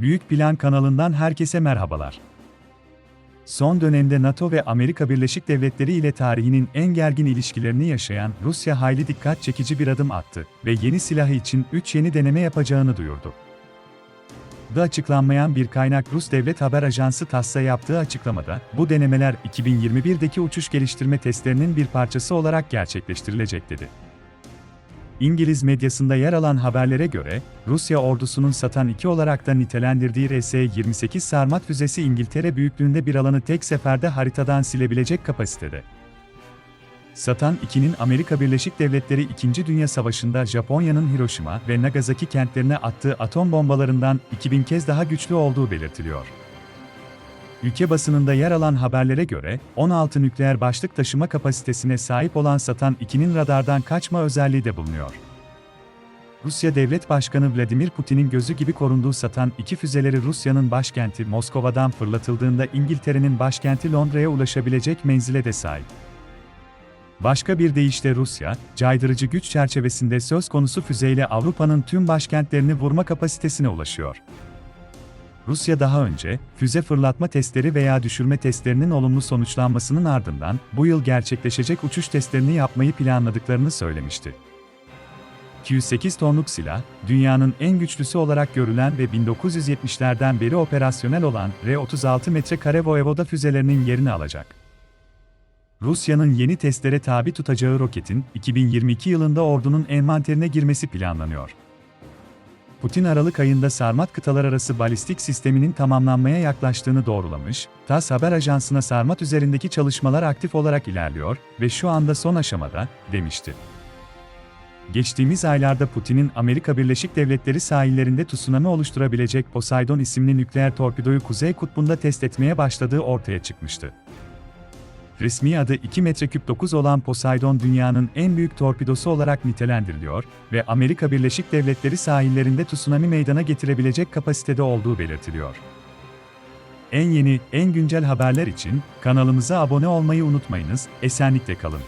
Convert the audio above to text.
Büyük Plan kanalından herkese merhabalar. Son dönemde NATO ve Amerika Birleşik Devletleri ile tarihinin en gergin ilişkilerini yaşayan Rusya hayli dikkat çekici bir adım attı ve yeni silahı için 3 yeni deneme yapacağını duyurdu. Da açıklanmayan bir kaynak Rus Devlet Haber Ajansı TASS'a yaptığı açıklamada, bu denemeler 2021'deki uçuş geliştirme testlerinin bir parçası olarak gerçekleştirilecek dedi. İngiliz medyasında yer alan haberlere göre, Rusya ordusunun Satan 2 olarak da nitelendirdiği RS-28 Sarmat füzesi İngiltere büyüklüğünde bir alanı tek seferde haritadan silebilecek kapasitede. Satan 2'nin Amerika Birleşik Devletleri 2. Dünya Savaşı'nda Japonya'nın Hiroşima ve Nagasaki kentlerine attığı atom bombalarından 2000 kez daha güçlü olduğu belirtiliyor. Ülke basınında yer alan haberlere göre, 16 nükleer başlık taşıma kapasitesine sahip olan Satan 2'nin radardan kaçma özelliği de bulunuyor. Rusya Devlet Başkanı Vladimir Putin'in gözü gibi korunduğu Satan 2 füzeleri Rusya'nın başkenti Moskova'dan fırlatıldığında İngiltere'nin başkenti Londra'ya ulaşabilecek menzile de sahip. Başka bir deyişle Rusya, caydırıcı güç çerçevesinde söz konusu füzeyle Avrupa'nın tüm başkentlerini vurma kapasitesine ulaşıyor. Rusya daha önce, füze fırlatma testleri veya düşürme testlerinin olumlu sonuçlanmasının ardından, bu yıl gerçekleşecek uçuş testlerini yapmayı planladıklarını söylemişti. 208 tonluk silah, dünyanın en güçlüsü olarak görülen ve 1970'lerden beri operasyonel olan R-36 metrekare Voyevoda füzelerinin yerini alacak. Rusya'nın yeni testlere tabi tutacağı roketin, 2022 yılında ordunun envanterine girmesi planlanıyor. Putin Aralık ayında Sarmat kıtalar arası balistik sisteminin tamamlanmaya yaklaştığını doğrulamış, TASS haber ajansına Sarmat üzerindeki çalışmalar aktif olarak ilerliyor ve şu anda son aşamada, demişti. Geçtiğimiz aylarda Putin'in Amerika Birleşik Devletleri sahillerinde tsunami oluşturabilecek Poseidon isimli nükleer torpidoyu Kuzey Kutbu'nda test etmeye başladığı ortaya çıkmıştı. Resmi adı 2 metreküp 9 olan Poseidon dünyanın en büyük torpidosu olarak nitelendiriliyor ve Amerika Birleşik Devletleri sahillerinde tsunami meydana getirebilecek kapasitede olduğu belirtiliyor. En yeni, en güncel haberler için kanalımıza abone olmayı unutmayınız, esenlikle kalın.